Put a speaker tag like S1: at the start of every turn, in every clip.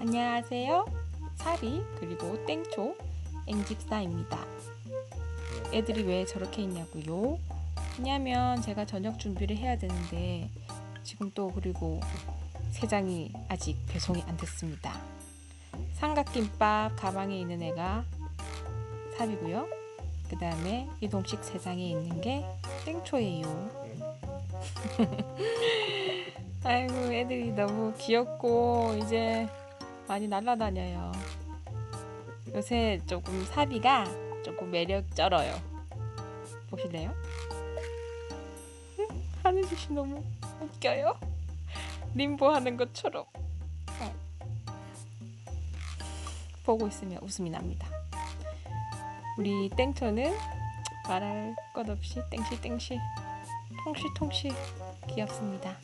S1: 안녕하세요. 사리 그리고 땡초 앵집사입니다. 애들이 왜 저렇게 있냐고요? 왜냐면 제가 저녁 준비를 해야 되는데 지금 또 그리고 세 장이 아직 배송이 안 됐습니다. 삼각김밥 가방에 있는 애가 삽이고요. 그 다음에 이동식 세 장에 있는 게 땡초예요. 아이고 애들이 너무 귀엽고 이제 많이 날아다녀요. 요새 조금 사비가 조금 매력 쩔어요. 보실래요? 짓이 너무 웃겨요. 림보 하는 것처럼. 어. 보고 있으면 웃음이 납니다. 우리 땡초는 말할 것 없이 통시 통시 귀엽습니다.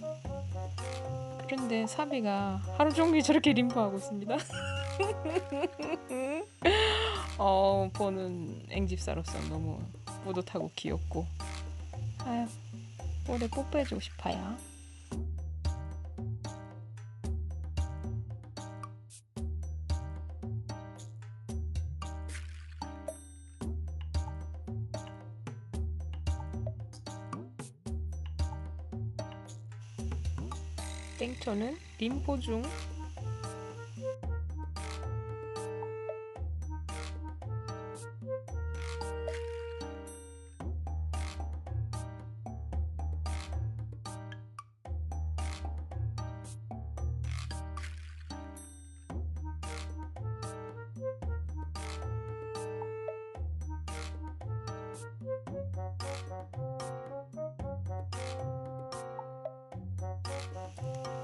S1: 그런데 사비가 하루 종일 저렇게 림프하고 있습니다. 어, 보는 앵집사로서 너무 뿌듯하고 귀엽고 아유, 올해 뽀뽀해주고 싶어요. 땡초는 림보 중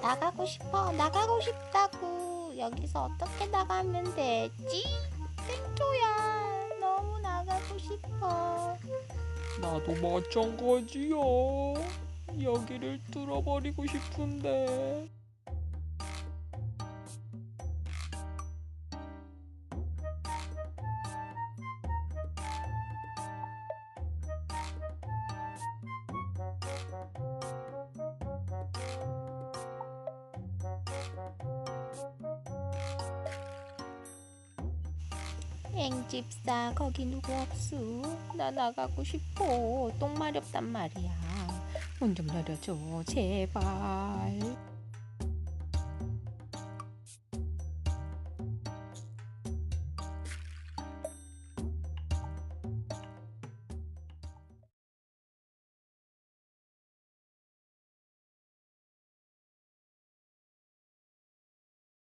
S2: 나가고 싶어 나가고 싶다고 여기서 어떻게 나가면 되지? 땡초야 너무 나가고 싶어
S1: 나도 마찬가지야. 여기를 뚫어버리고 싶은데.
S2: 앵집사 거기 누구 없수? 나 나가고 싶어. 똥 마렵단 말이야.
S1: 문 좀 열어줘, 제발.